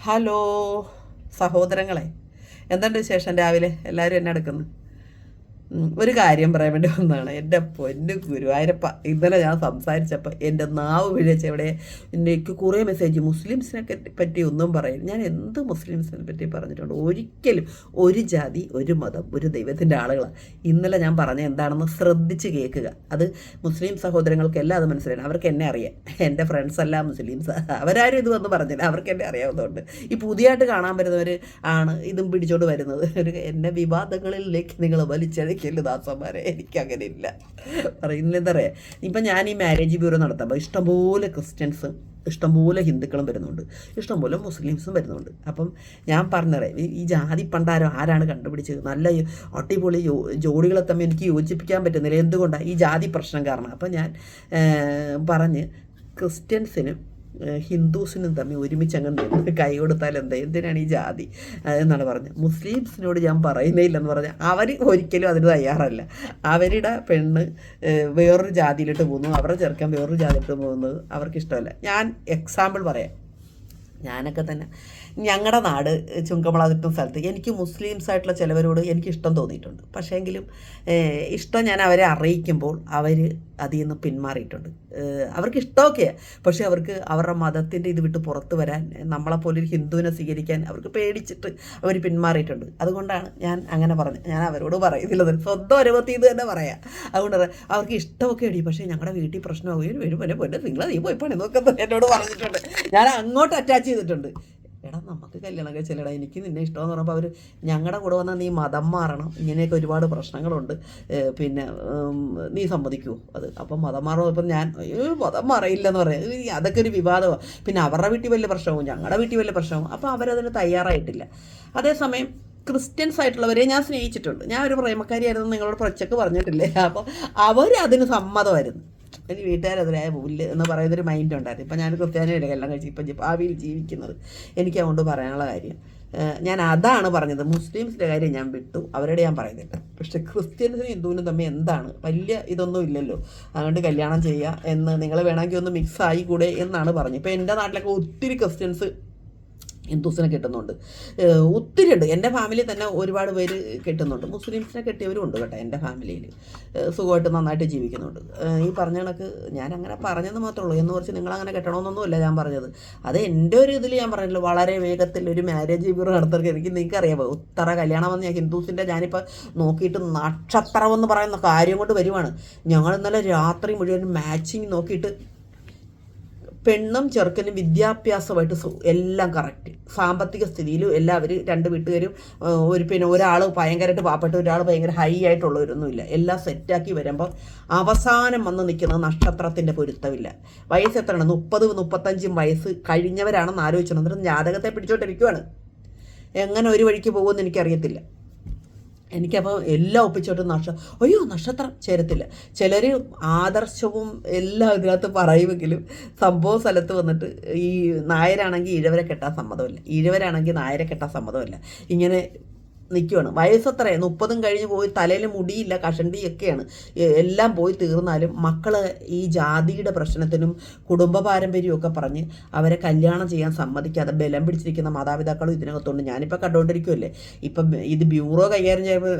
Hello സഹോദരങ്ങളെ എന്തുണ്ട് വിശേഷം രാവിലെ? എല്ലാവരും എന്നെ എടുക്കുന്നു? ഒരു കാര്യം പറയാൻ വേണ്ടി വന്നതാണ്. എന്റെ പൊന്ന് ഗുരുവായൂരപ്പ ഇന്നലെ ഞാൻ സംസാരിച്ചപ്പോൾ എന്റെ നാവ് പിഴച്ച ഇവിടെ എനിക്ക് കുറേ മെസ്സേജ് മുസ്ലിംസിനെ പറ്റി ഒന്നും പറയില്ല ഞാൻ എന്ത് മുസ്ലിംസിനെ പറ്റി പറഞ്ഞിട്ടുണ്ട്? ഒരിക്കലും ഒരു ജാതി ഒരു മതം ഒരു ദൈവത്തിന്റെ ആളുകളാണ് ഇന്നലെ ഞാൻ പറഞ്ഞ എന്താണെന്ന് ശ്രദ്ധിച്ച് കേൾക്കുക. അത് മുസ്ലിം സഹോദരങ്ങൾക്ക് എല്ലാം അത് മനസ്സിലായി അവർക്ക് എന്നെ അറിയാം. എന്റെ ഫ്രണ്ട്സ് എല്ലാം മുസ്ലിംസ്. അവരാരും ഇത് പറഞ്ഞില്ല. അവർക്ക് എന്നെ അറിയാവുന്നതുകൊണ്ട്. ഈ പുതിയതായിട്ട് കാണാൻ വരുന്നവർ ആണ് ഇതും പിടിച്ചോണ്ട് വരുന്നത്. ഒരു എന്നെ വിവാദങ്ങളിലേക്ക് നിങ്ങൾ വലിച്ചഴക്കൽ ദാസന്മാരെ എനിക്കങ്ങനെ ഇല്ല പറയുന്നില്ല എന്താ പറയുക ഇപ്പം ഞാൻ ഈ മാരേജ് ബ്യൂറോ നടത്തുമ്പോൾ ഇഷ്ടംപോലെ ക്രിസ്ത്യൻസും ഇഷ്ടംപോലെ ഹിന്ദുക്കളും വരുന്നുണ്ട്. ഇഷ്ടംപോലെ മുസ്ലിംസും വരുന്നുണ്ട്. അപ്പം ഞാൻ പറഞ്ഞറിയാം ഈ ജാതി പണ്ടാരം ആരാണ് കണ്ടുപിടിച്ചത്? നല്ല അടിപൊളി ജോഡികളെ തമ്മിൽ എനിക്ക് യോജിപ്പിക്കാൻ പറ്റുന്നില്ല. എന്തുകൊണ്ടാണ് ഈ ജാതി പ്രശ്നം കാരണം. അപ്പം ഞാൻ പറഞ്ഞ് ക്രിസ്ത്യൻസിനും ഹിന്ദുസിനും തമ്മിൽ ഒരുമിച്ച് അങ്ങ് കൈ കൊടുത്താൽ എന്താ? എന്തിനാണ് ഈ ജാതി? എന്നാണ് പറഞ്ഞത്. മുസ്ലിംസിനോട് ഞാൻ പറയുന്നേ ഇല്ലെന്ന് പറഞ്ഞാൽ അവർ ഒരിക്കലും അതിന് തയ്യാറല്ല. അവരുടെ പെണ്ണ് വേറൊരു ജാതിയിലിട്ട് പോകുന്നു. അവരുടെ ചെറുക്കൻ വേറൊരു ജാതിയിലിട്ട് പോകുന്നത് അവർക്ക് ഇഷ്ടമല്ല ഞാൻ എക്സാമ്പിൾ പറയാം. ഞാനൊക്കെ തന്നെ. ഞങ്ങളുടെ നാട് ചുങ്കമള സ്ഥലത്ത് എനിക്ക് മുസ്ലിംസ് ആയിട്ടുള്ള ചിലവരോട് എനിക്ക് ഇഷ്ടം തോന്നിയിട്ടുണ്ട്. പക്ഷേങ്കിലും ഇഷ്ടം ഞാൻ അവരെ അറിയിക്കുമ്പോൾ അവർ അതിൽ നിന്ന് പിന്മാറിയിട്ടുണ്ട്. അവർക്ക് ഇഷ്ടമൊക്കെയാണ് പക്ഷേ അവർക്ക് അവരുടെ മതത്തിന്റെ ഇത് വിട്ട് പുറത്ത് വരാൻ നമ്മളെപ്പോലെ ഒരു ഹിന്ദുവിനെ സ്വീകരിക്കാൻ അവർക്ക് പേടിച്ചിട്ട് അവർ പിന്മാറിയിട്ടുണ്ട്. അതുകൊണ്ടാണ് ഞാൻ അങ്ങനെ പറഞ്ഞത്. ഞാൻ അവരോട് പറയുന്നില്ല. സ്വന്തം അനുഭവത്തിൽ ഇത് തന്നെ പറയാം. അതുകൊണ്ട് അവർക്ക് ഇഷ്ടമൊക്കെ അടി പക്ഷേ ഞങ്ങളുടെ വീട്ടിൽ പ്രശ്നമാവുകയും വരും. പോലെ പോലെ നിങ്ങൾ നീ പോയി പണി നോക്കുന്നത് എന്നോട് പറഞ്ഞിട്ടുണ്ട്. ഞാൻ അങ്ങോട്ട് അറ്റാച്ച് ചെയ്തിട്ടുണ്ട്. എടാ നമുക്ക് കല്യാണം കഴിച്ചില്ലടാ എനിക്ക് നിന്നെ ഇഷ്ടമെന്ന് പറയുമ്പോൾ അവർ ഞങ്ങളുടെ കൂടെ വന്നാൽ നീ മതം മാറണം. ഇങ്ങനെയൊക്കെ ഒരുപാട് പ്രശ്നങ്ങളുണ്ട്. പിന്നെ നീ സമ്മതിക്കുമോ അത് അപ്പം മതം മാറുമ്പോൾ ഇപ്പം ഞാൻ മതം മാറിയില്ലെന്ന് പറയാം. അതൊക്കെ ഒരു വിവാദമാണ് പിന്നെ അവരുടെ വീട്ടിൽ വലിയ പ്രശ്നവും ഞങ്ങളുടെ വീട്ടിൽ വലിയ പ്രശ്നവും. അപ്പോൾ അവരതിന് തയ്യാറായിട്ടില്ല. അതേസമയം ക്രിസ്ത്യൻസ് ആയിട്ടുള്ളവരെ ഞാൻ സ്നേഹിച്ചിട്ടുണ്ട്. ഞാൻ ഒരു പ്രേമക്കാരിയായിരുന്നു നിങ്ങളോട് പ്രൊച്ചക്ക് പറഞ്ഞിട്ടില്ലേ? അപ്പോൾ അവർ അതിന് സമ്മതമായിരുന്നു. എനിക്ക് വീട്ടുകാരെതിരായ പുല്ല് എന്ന് പറയുന്നൊരു മൈൻഡ് ഉണ്ടായിരുന്നു. ഇപ്പം ഞാൻ ക്രിസ്ത്യാനിയുടെ കല്യാണം കഴിച്ച് ഇപ്പം ഭാവിയിൽ ജീവിക്കുന്നത്. എനിക്ക് അതുകൊണ്ട് പറയാനുള്ള കാര്യം ഞാൻ അതാണ് പറഞ്ഞത്. മുസ്ലിംസിന്റെ കാര്യം ഞാൻ വിട്ടു. അവരോട് ഞാൻ പറയുന്നില്ല. പക്ഷേ ക്രിസ്ത്യൻസിനും ഹിന്ദുവിനും തമ്മിൽ എന്താണ്? വലിയ ഇതൊന്നും ഇല്ലല്ലോ. അതുകൊണ്ട് കല്യാണം ചെയ്യുക എന്ന് നിങ്ങൾ വേണമെങ്കിൽ ഒന്ന് മിക്സ് ആയിക്കൂടെ എന്നാണ് പറഞ്ഞത്. ഇപ്പം എന്റെ നാട്ടിലൊക്കെ ഒത്തിരി ക്രിസ്ത്യൻസ് ഹിന്ദുസിനെ കിട്ടുന്നുണ്ട്. ഒത്തിരി ഉണ്ട്. എന്റെ ഫാമിലി തന്നെ ഒരുപാട് പേര് കിട്ടുന്നുണ്ട്. മുസ്ലിംസിനെ കിട്ടിയവരും ഉണ്ട് കേട്ടോ എന്റെ ഫാമിലിയിൽ സുഖമായിട്ട് നന്നായിട്ട് ജീവിക്കുന്നുണ്ട്. ഈ പറഞ്ഞ കണക്ക് ഞാൻ അങ്ങനെ പറഞ്ഞെന്ന് മാത്രമേ ഉള്ളൂ. എന്ന് കുറിച്ച് നിങ്ങളങ്ങനെ കെട്ടണമെന്നൊന്നുമല്ല ഞാൻ പറഞ്ഞത്. അത് എന്റെ ഒരു ഇതിൽ ഞാൻ പറഞ്ഞല്ലോ വളരെ വേഗത്തിൽ ഒരു മാരേജ് ബ്യൂറോ നടത്തുക എനിക്ക് നിങ്ങൾക്ക് അറിയാമോ ഉത്തര കല്യാണം വന്ന് ഞാൻ ഹിന്ദുസിന്റെ ഞാനിപ്പോൾ നോക്കിയിട്ട് നക്ഷത്രമെന്ന് പറയുന്ന കാര്യം കൊണ്ട് വരുവാണ്. ഞങ്ങൾ ഇന്നലെ രാത്രി മുഴുവൻ മാച്ചിങ് നോക്കിയിട്ട് പെണ്ണും ചെറുക്കനും വിദ്യാഭ്യാസമായിട്ട് എല്ലാം കറക്റ്റ് സാമ്പത്തിക സ്ഥിതിയിലും എല്ലാവരും രണ്ട് വീട്ടുകാരും ഒരു പിന്നെ ഒരാൾ ഭയങ്കരമായിട്ട് പാവപ്പെട്ട ഒരാൾ ഭയങ്കര ഹൈ ആയിട്ടുള്ളവരൊന്നുമില്ല. എല്ലാം സെറ്റാക്കി വരുമ്പോൾ അവസാനം വന്ന് നിൽക്കുന്നത് നക്ഷത്രത്തിന്റെ പൊരുത്തമില്ല. വയസ്സ് എത്രയാണ് മുപ്പത് മുപ്പത്തഞ്ചും വയസ്സ് കഴിഞ്ഞവരാണെന്ന് ആലോചിച്ചിട്ടുണ്ടെങ്കിൽ ജാതകത്തെ പിടിച്ചോണ്ടിരിക്കുവാണ്. എങ്ങനെ ഒരു വഴിക്ക് പോകുമെന്ന് എനിക്കറിയത്തില്ല. എനിക്കപ്പോൾ എല്ലാം ഒപ്പിച്ചോട്ടും നക്ഷ അയ്യോ നക്ഷത്രം ചേരത്തില്ല. ചിലർ ആദർശവും എല്ലാം ഇതിനകത്ത് പറയുമെങ്കിലും സംഭവ സ്ഥലത്ത് വന്നിട്ട് ഈ നായരാണെങ്കിൽ ഇഴവരെ കെട്ടാൻ സമ്മതമില്ല. ഇഴവരാണെങ്കിൽ നായരെ കെട്ടാൻ സമ്മതമില്ല. ഇങ്ങനെ നിൽക്കുവാണ് വയസ്സത്രേ മുപ്പതും കഴിഞ്ഞ് പോയി തലയിൽ മുടിയില്ല കഷണ്ടിയൊക്കെയാണ്. എല്ലാം പോയി തീർന്നാലും മക്കൾ ഈ ജാതിയുടെ പ്രശ്നത്തിനും കുടുംബ പാരമ്പര്യമൊക്കെ പറഞ്ഞ് അവരെ കല്യാണം ചെയ്യാൻ സമ്മതിക്കാതെ ബലം പിടിച്ചിരിക്കുന്ന മാതാപിതാക്കളും ഇതിനകത്തുണ്ട്. ഞാനിപ്പോൾ കണ്ടുകൊണ്ടിരിക്കുമല്ലേ ഇപ്പം ഇത് ബ്യൂറോ കൈകാര്യം ചെയ്യുമ്പോൾ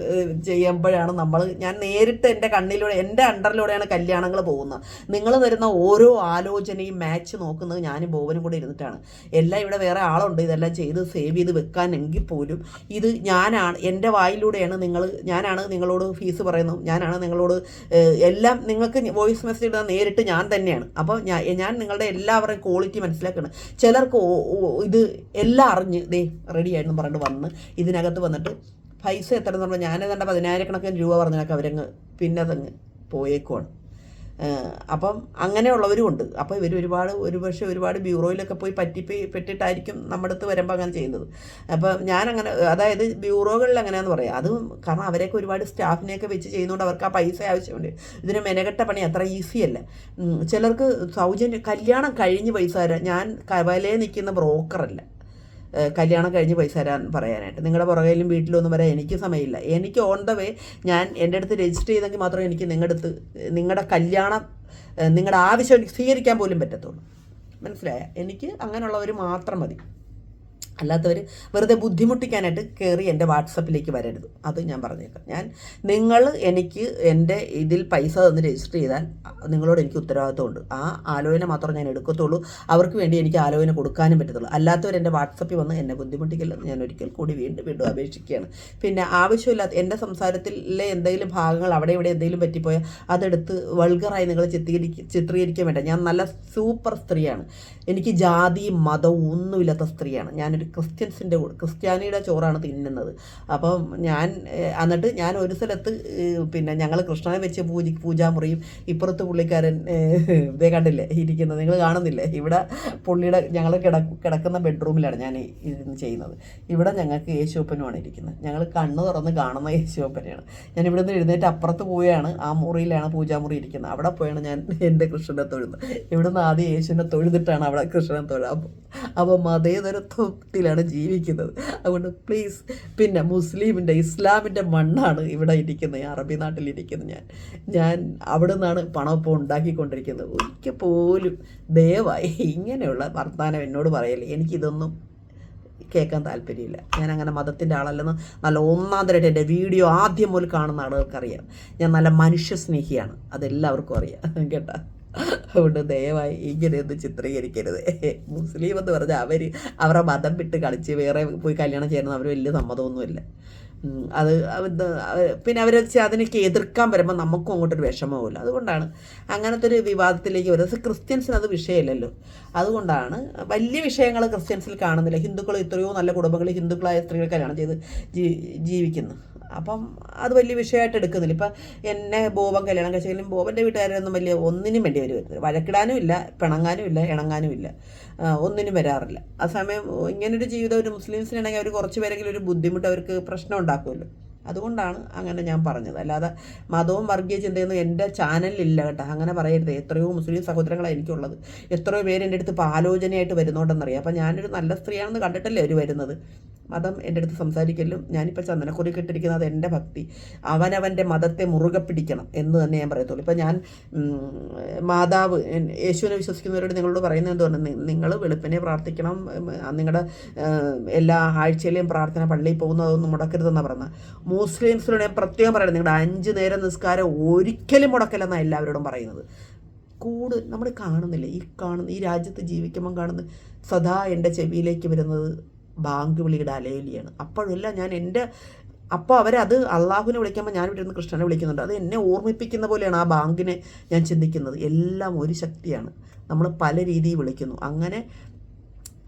ചെയ്യുമ്പോഴാണ് നമ്മൾ ഞാൻ നേരിട്ട് എന്റെ കണ്ണിലൂടെ എന്റെ അണ്ടറിലൂടെയാണ് കല്യാണങ്ങൾ പോകുന്നത്. നിങ്ങൾ തരുന്ന ഓരോ ആലോചനയും മാച്ച് നോക്കുന്നത് ഞാനും ബോവനും കൂടെ ഇരുന്നിട്ടാണ്. എല്ലാം ഇവിടെ വേറെ ആളുണ്ട്. ഇതെല്ലാം ചെയ്ത് സേവ് ചെയ്ത് വെക്കാനെങ്കിൽ പോലും ഇത് ഞാനാണ് എന്റെ വായിലൂടെയാണ് നിങ്ങൾ ഞാനാണ് നിങ്ങളോട് ഫീസ് പറയുന്നത് ഞാനാണ് നിങ്ങളോട് എല്ലാം നിങ്ങൾക്ക് വോയിസ് മെസ്സേജ് ഇടുന്ന നേരിട്ട് ഞാൻ തന്നെയാണ്. അപ്പോൾ ഞാൻ ഞാൻ നിങ്ങളുടെ എല്ലാവരുടെയും ക്വാളിറ്റി മനസ്സിലാക്കണം. ചിലർക്ക് ഇത് എല്ലാം അറിഞ്ഞ് ദേ റെഡി ആയിരുന്നു പറഞ്ഞിട്ട് വന്ന് ഇതിനകത്ത് വന്നിട്ട് പൈസ എത്ര എന്ന് പറഞ്ഞാൽ ഞാൻ ഏതാണ്ട് പതിനായിരക്കണക്കിന് രൂപ പറഞ്ഞാൽ അവരങ്ങ് പിന്നെ അതങ്ങ് പോയേക്കുവാണ്. അപ്പം അങ്ങനെയുള്ളവരും ഉണ്ട്. അപ്പോൾ ഇവർ ഒരുപാട് ഒരുപക്ഷെ ഒരുപാട് ബ്യൂറോയിലൊക്കെ പോയി പറ്റിപ്പി പെട്ടിട്ടായിരിക്കും നമ്മുടെ അടുത്ത് വരുമ്പോൾ അങ്ങനെ ചെയ്യുന്നത്. അപ്പോൾ ഞാൻ അങ്ങനെ അതായത് ബ്യൂറോകളിൽ അങ്ങനെയാന്ന് പറയാം. അത് കാരണം അവരെയൊക്കെ ഒരുപാട് സ്റ്റാഫിനെയൊക്കെ വെച്ച് ചെയ്യുന്നതുകൊണ്ട് അവർക്ക് ആ പൈസ ആവശ്യമുണ്ട്. ഇതിന് മെനകെട്ട പണി അത്ര ഈസിയല്ല ചിലർക്ക് സൗജന്യ കല്യാണം കഴിഞ്ഞ് പൈസ തരാം ഞാൻ കവലയിൽ നിൽക്കുന്ന ബ്രോക്കറല്ല. കല്യാണം കഴിഞ്ഞ് പൈസ തരാൻ പറയാനായിട്ട്. നിങ്ങളുടെ പുറകയിലും വീട്ടിലൊന്നും വരാൻ എനിക്ക് സമയമില്ല. എനിക്ക് ഓൺ ദ വേ ഞാൻ എന്റെ അടുത്ത് രജിസ്റ്റർ ചെയ്തെങ്കിൽ മാത്രമേ എനിക്ക് നിങ്ങളുടെ അടുത്ത് നിങ്ങളുടെ കല്യാണം നിങ്ങളുടെ ആവശ്യം എനിക്ക് സ്വീകരിക്കാൻ പോലും പറ്റത്തുള്ളൂ. മനസ്സിലായ? എനിക്ക് അങ്ങനെയുള്ളവർ മാത്രം മതി. അല്ലാത്തവർ വെറുതെ ബുദ്ധിമുട്ടിക്കാനായിട്ട് കയറി എന്റെ വാട്സപ്പിലേക്ക് വരരുത്. അത് ഞാൻ പറഞ്ഞേക്കാം. ഞാൻ നിങ്ങൾ എനിക്ക് എന്റെ ഇതിൽ പൈസ തന്ന് രജിസ്റ്റർ ചെയ്താൽ നിങ്ങളോട് എനിക്ക് ഉത്തരവാദിത്തമുണ്ട് ആ ആലോചന മാത്രം ഞാൻ എടുക്കത്തുള്ളൂ. അവർക്ക് വേണ്ടി എനിക്ക് ആലോചന കൊടുക്കാനും പറ്റത്തുള്ളൂ. അല്ലാത്തവർ എന്റെ വാട്സപ്പിൽ വന്ന് എന്നെ ബുദ്ധിമുട്ടിക്കില്ലെന്ന് ഞാൻ ഒരിക്കൽ കൂടി വീണ്ടും വീണ്ടും അപേക്ഷിക്കുകയാണ്. പിന്നെ ആവശ്യമില്ലാത്ത എന്റെ സംസാരത്തിലെ എന്തെങ്കിലും ഭാഗങ്ങൾ അവിടെ ഇവിടെ എന്തെങ്കിലും പറ്റിപ്പോയാൽ അതെടുത്ത് വൾഗറായി നിങ്ങൾ ചിത്രീകരിക്ക ചിത്രീകരിക്കാൻ വേണ്ട. ഞാൻ നല്ല സൂപ്പർ സ്ത്രീയാണ്. എനിക്ക് ജാതിയും മതവും ഒന്നുമില്ലാത്ത സ്ത്രീയാണ്. ഞാനൊരു ക്രിസ്ത്യൻസിന്റെ ക്രിസ്ത്യാനിയുടെ ചോറാണ് തിന്നുന്നത്. അപ്പം ഞാൻ എന്നിട്ട് ഞാൻ ഒരു സ്ഥലത്ത് പിന്നെ ഞങ്ങൾ കൃഷ്ണനെ വെച്ച് പൂജ പൂജാമുറിയും ഇപ്പുറത്ത് പുള്ളിക്കാരൻ ഇതേ കണ്ടില്ലേ ഇരിക്കുന്നത്. നിങ്ങൾ കാണുന്നില്ലേ? ഇവിടെ പുള്ളിയുടെ ഞങ്ങൾ കിട കിടക്കുന്ന ബെഡ്റൂമിലാണ് ഞാൻ ഇരുന്ന് ചെയ്യുന്നത്. ഇവിടെ ഞങ്ങൾക്ക് യേശുപ്പനുമാണ് ഇരിക്കുന്നത്. ഞങ്ങൾ കണ്ണ് തുറന്ന് കാണുന്ന യേശുപ്പനെയാണ് ഞാൻ ഇവിടെ നിന്ന് എഴുന്നേറ്റ് അപ്പുറത്ത് പോയാണ് ആ മുറിയിലാണ് പൂജാമുറി ഇരിക്കുന്നത്. അവിടെ പോയാണ് ഞാൻ എന്റെ കൃഷ്ണനെ തൊഴുന്നത്. ഇവിടുന്ന് ആദ്യം യേശുവിനെ തൊഴുതിട്ടാണ് അവിടെ കൃഷ്ണനെ തൊഴുക അപ്പോൾ മതേതരത്വത്തിലാണ് ജീവിക്കുന്നത്. അതുകൊണ്ട് പ്ലീസ് പിന്നെ മുസ്ലിമിന്റെ ഇസ്ലാമിന്റെ മണ്ണാണ് ഇവിടെ ഇരിക്കുന്നത്. അറബി നാട്ടിലിരിക്കുന്നത് ഞാൻ. ഞാൻ അവിടെ നിന്നാണ് പണം ഇപ്പോൾ ഉണ്ടാക്കിക്കൊണ്ടിരിക്കുന്നത്. ഒരിക്കൽ പോലും ദയവായി ഇങ്ങനെയുള്ള വർത്തമാനം എന്നോട് പറയല്ലേ. എനിക്കിതൊന്നും കേൾക്കാൻ താല്പര്യമില്ല. ഞാൻ അങ്ങനെ മതത്തിന്റെ ആളല്ലെന്ന് നല്ല ഒന്നാം തരമായിട്ട് എന്റെ വീഡിയോ ആദ്യം മുതൽ കാണുന്ന ആളുകൾക്കറിയാം. ഞാൻ നല്ല മനുഷ്യ സ്നേഹിയാണ് അതെല്ലാവർക്കും അറിയാം. കേട്ടാ? അതുകൊണ്ട് ദയവായി ഇങ്ങനെയൊന്നും ചിത്രീകരിക്കരുത്. മുസ്ലിം എന്ന് പറഞ്ഞാൽ അവർ അവരുടെ മതം വിട്ട് കളിച്ച് വേറെ പോയി കല്യാണം ചെയ്യണം അവർ വലിയ സമ്മതമൊന്നുമില്ല. അത് പിന്നെ അവർ അതിനൊക്കെ എതിർക്കാൻ വരുമ്പോൾ നമുക്കും അങ്ങോട്ടൊരു വിഷമവുമില്ല. അതുകൊണ്ടാണ് അങ്ങനത്തെ ഒരു വിവാദത്തിലേക്ക് വരുന്നത്. ക്രിസ്ത്യൻസിന് അത് വിഷയമില്ലല്ലോ. അതുകൊണ്ടാണ് വലിയ വിഷയങ്ങൾ ക്രിസ്ത്യൻസിൽ കാണുന്നില്ല. ഹിന്ദുക്കൾ എത്രയോ നല്ല കുടുംബങ്ങൾ ഹിന്ദുക്കളായ സ്ത്രീകൾ കല്യാണം ചെയ്ത് ജീവിക്കുന്നു. അപ്പം അത് വലിയ വിഷയമായിട്ട് എടുക്കുന്നില്ല. ഇപ്പം എന്നെ ബോബൻ കല്യാണം കഴിച്ചെങ്കിലും ബോബന്റെ വീട്ടുകാരൊന്നും വലിയ ഒന്നിനും വേണ്ടി വരുന്നത് വഴക്കിടാനും ഇല്ല പിണങ്ങാനും ഇല്ല ഇണങ്ങാനും ഇല്ല. ഒന്നിനും വരാറില്ല. ആ സമയം ഇങ്ങനൊരു ജീവിതം ഒരു മുസ്ലിംസിനാണെങ്കിൽ അവർ കുറച്ച് പേരെങ്കിലും ഒരു ബുദ്ധിമുട്ട് അവർക്ക് പ്രശ്നം ഉണ്ടാക്കുമല്ലോ. അതുകൊണ്ടാണ് അങ്ങനെ ഞാൻ പറഞ്ഞത്. അല്ലാതെ മതവും വർഗീയ ചിന്തയൊന്നും എന്റെ ചാനലിലില്ല കേട്ടോ. അങ്ങനെ പറയരുത്. എത്രയോ മുസ്ലിം സഹോദരങ്ങളാണ് എനിക്കുള്ളത്. എത്രയോ പേര് എന്റെ അടുത്ത് ഇപ്പോൾ ആലോചനയായിട്ട് വരുന്നുണ്ടെന്നറിയാം. അപ്പം ഞാനൊരു നല്ല സ്ത്രീയാണെന്ന് കണ്ടിട്ടല്ലേ അവർ വരുന്നത്. മതം എന്റെ അടുത്ത് സംസാരിക്കലും ഞാനിപ്പോൾ ചന്ദനക്കുറി കിട്ടിയിരിക്കുന്നത് എന്റെ ഭക്തി. അവനവന്റെ മതത്തെ മുറുകെ പിടിക്കണം എന്ന് തന്നെ ഞാൻ പറയത്തുള്ളൂ. ഇപ്പം ഞാൻ മാതാവ് യേശുവിനെ വിശ്വസിക്കുന്നവരോട് നിങ്ങളോട് പറയുന്നത് എന്തുകൊണ്ട് നിങ്ങൾ വെളുപ്പിനെ പ്രാർത്ഥിക്കണം. നിങ്ങളുടെ എല്ലാ ആഴ്ചയിലെയും പ്രാർത്ഥന പള്ളിയിൽ പോകുന്നതൊന്നും മുടക്കരുതെന്നാണ് പറയുന്നത് മുസ്ലിംസിനോട് ഞാൻ പ്രത്യേകം പറയുന്നത് നിങ്ങളുടെ അഞ്ച് നേരം നിസ്കാരം ഒരിക്കലും മുടക്കലെന്നാണ് എല്ലാവരോടും പറയുന്നത്. കൂട് നമ്മൾ കാണുന്നില്ല? ഈ കാണുന്ന ഈ രാജ്യത്ത് ജീവിക്കുമ്പം കാണുന്ന സദാ എന്റെ ചെവിയിലേക്ക് വരുന്നത് ബാങ്ക് വിളിയുടെ അലയിലിയാണ് അപ്പോഴെല്ലാം ഞാൻ എന്റെ അപ്പോൾ അവരത് അള്ളാഹുവിനെ വിളിക്കുമ്പോൾ ഞാൻ ഇവിടെ നിന്ന് കൃഷ്ണനെ വിളിക്കുന്നുണ്ട്. അത് എന്നെ ഓർമ്മിപ്പിക്കുന്ന പോലെയാണ് ആ ബാങ്കിനെ ഞാൻ ചിന്തിക്കുന്നത്. എല്ലാം ഒരു ശക്തിയാണ്. നമ്മൾ പല രീതിയിൽ വിളിക്കുന്നു. അങ്ങനെ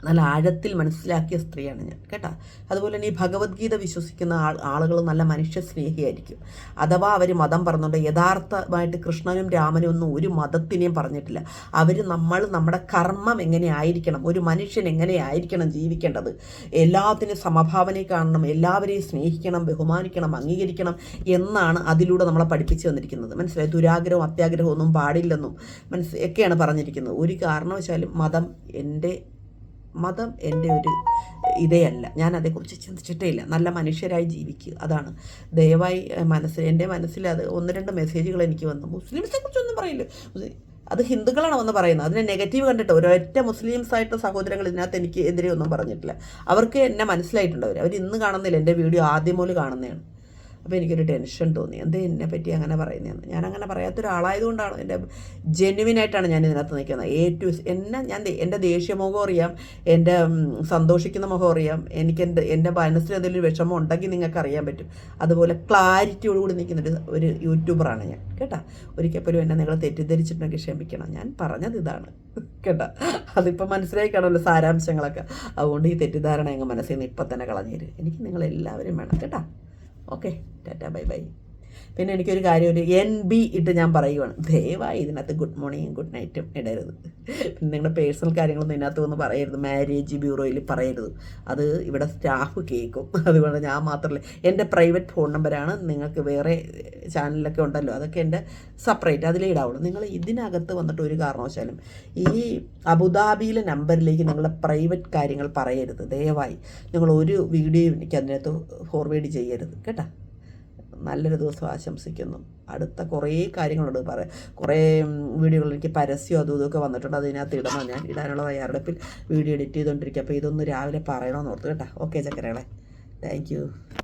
നല്ല ആഴത്തിൽ മനസ്സിലാക്കിയ സ്ത്രീയാണ് ഞാൻ കേട്ടോ? അതുപോലെ തന്നെ ഈ ഭഗവത്ഗീത വിശ്വസിക്കുന്ന ആൾ ആളുകൾ നല്ല മനുഷ്യ സ്നേഹിയായിരിക്കും അഥവാ അവർ മതം പറഞ്ഞുകൊണ്ട് യഥാർത്ഥമായിട്ട് കൃഷ്ണനും രാമനും ഒന്നും ഒരു മതത്തിനെയും പറഞ്ഞിട്ടില്ല. അവർ നമ്മൾ നമ്മുടെ കർമ്മം എങ്ങനെയായിരിക്കണം ഒരു മനുഷ്യൻ എങ്ങനെയായിരിക്കണം ജീവിക്കേണ്ടത്? എല്ലാത്തിനും സമഭാവനയെ കാണണം എല്ലാവരെയും സ്നേഹിക്കണം ബഹുമാനിക്കണം അംഗീകരിക്കണം എന്നാണ് അതിലൂടെ നമ്മളെ പഠിപ്പിച്ചു വന്നിരിക്കുന്നത്. മനസ്സിലായി? ദുരാഗ്രഹവും അത്യാഗ്രഹവും ഒന്നും പാടില്ലെന്നും മനസ്സിലൊക്കെയാണ് പറഞ്ഞിരിക്കുന്നത്. ഒരു കാരണവശാലും മതം എന്റെ മതം എന്റെ ഒരു ഇതേയല്ല. ഞാൻ അതേക്കുറിച്ച് ചിന്തിച്ചിട്ടേ ഇല്ല നല്ല മനുഷ്യരായി ജീവിക്കുക. അതാണ്. ദയവായി മനസ്സിൽ എന്റെ മനസ്സിൽ അത് ഒന്ന് രണ്ട് മെസ്സേജുകൾ എനിക്ക് വന്നു. മുസ്ലിംസിനെ കുറിച്ചൊന്നും പറയില്ല അത് ഹിന്ദുക്കളാണ് വന്ന് പറയുന്നത്. അതിനെ നെഗറ്റീവ് കണ്ടിട്ട് ഒരൊറ്റ മുസ്ലിംസ് ആയിട്ട് സഹോദരങ്ങൾ ഇതിനകത്ത് എനിക്ക് എതിരെ ഒന്നും പറഞ്ഞിട്ടില്ല. അവർക്ക് എന്നെ മനസ്സിലായിട്ടുണ്ട് അവർ ഇന്ന് കാണുന്നില്ല. എന്റെ വീഡിയോ ആദ്യം മുതൽ കാണുന്നതാണ്. അപ്പോൾ എനിക്കൊരു ടെൻഷൻ തോന്നി. എന്തേ എന്നെ പറ്റി അങ്ങനെ പറയുന്നതെന്ന് ഞാൻ അങ്ങനെ പറയാത്ത എന്റെ ജെന്യുവിനായിട്ടാണ് ഞാൻ ഇതിനകത്ത് നിൽക്കുന്നത്. എ ടു എന്നെ ഞാൻ എന്റെ ദേഷ്യ മുഖം അറിയാം. എന്റെ സന്തോഷിക്കുന്ന മുഖം അറിയാം. എനിക്ക് എന്റെ എന്റെ മനസ്സിൽ എന്തെങ്കിലും വിഷമം ഉണ്ടെങ്കിൽ നിങ്ങൾക്ക് അറിയാൻ പറ്റും. അതുപോലെ ക്ലാരിറ്റിയോടുകൂടി നിൽക്കുന്ന ഒരു ഒരു യൂട്യൂബറാണ് ഞാൻ. കേട്ടാ? ഒരിക്കൽ പോലും എന്നെ നിങ്ങൾ തെറ്റിദ്ധരിച്ചിട്ടുണ്ടെങ്കിൽ ക്ഷമിക്കണം. ഞാൻ പറഞ്ഞത് ഇതാണ്. കേട്ടാ? അതിപ്പോൾ മനസ്സിലായി കാണുമല്ലോ സാരാംശങ്ങളൊക്കെ. അതുകൊണ്ട് ഈ തെറ്റിദ്ധാരണ അങ്ങ് മനസ്സിൽ നിന്ന് ഇപ്പം തന്നെ കളഞ്ഞേര്. എനിക്ക് നിങ്ങളെല്ലാവരും വേണം. കേട്ടാ? ഓക്കെ ടാറ്റ ബൈ ബൈ പിന്നെ എനിക്കൊരു കാര്യം എൻ ബി ഇട്ട് ഞാൻ പറയുവാണ്. ദയവായി ഇതിനകത്ത് ഗുഡ് മോർണിംഗും ഗുഡ് നൈറ്റും ഇടരുത്. പിന്നെ നിങ്ങളുടെ പേഴ്സണൽ കാര്യങ്ങളൊന്നും ഇതിനകത്ത് ഒന്ന് പറയരുത്. മാരേജ് ബ്യൂറോയിൽ പറയരുത്. അത് ഇവിടെ സ്റ്റാഫ് കേൾക്കും അതുകൊണ്ട് ഞാൻ മാത്രമല്ല എന്റെ പ്രൈവറ്റ് ഫോൺ നമ്പറാണ് നിങ്ങൾക്ക് വേറെ ചാനലിലൊക്കെ ഉണ്ടല്ലോ. അതൊക്കെ എന്റെ സെപ്പറേറ്റ് അതിലേ ഇടാവുള്ളൂ. നിങ്ങൾ ഇതിനകത്ത് വന്നിട്ട് ഒരു കാരണവശാലും ഈ അബുദാബിയിലെ നമ്പറിലേക്ക് നിങ്ങളുടെ പ്രൈവറ്റ് കാര്യങ്ങൾ പറയരുത്. ദയവായി. നിങ്ങൾ ഒരു വീഡിയോ എനിക്ക് അതിനകത്ത് ഫോർവേഡ് ചെയ്യരുത്. കേട്ടോ? നല്ലൊരു ദിവസം ആശംസിക്കുന്നു. അടുത്ത കുറേ കാര്യങ്ങളുണ്ട്. പറ കുറേ വീഡിയോകൾ എനിക്ക് പരസ്യം അതും ഇതൊക്കെ വന്നിട്ടുണ്ട്. അതിനകത്ത് ഇടണം. ഞാൻ ഇടാനുള്ള തയ്യാറെടുപ്പിൽ വീഡിയോ എഡിറ്റ് ചെയ്തുകൊണ്ടിരിക്കുക അപ്പോൾ ഇതൊന്ന് രാവിലെ പറയണമെന്ന് ഓർത്തു കേട്ടോ. ഓക്കെ ചക്കരകളെ. താങ്ക്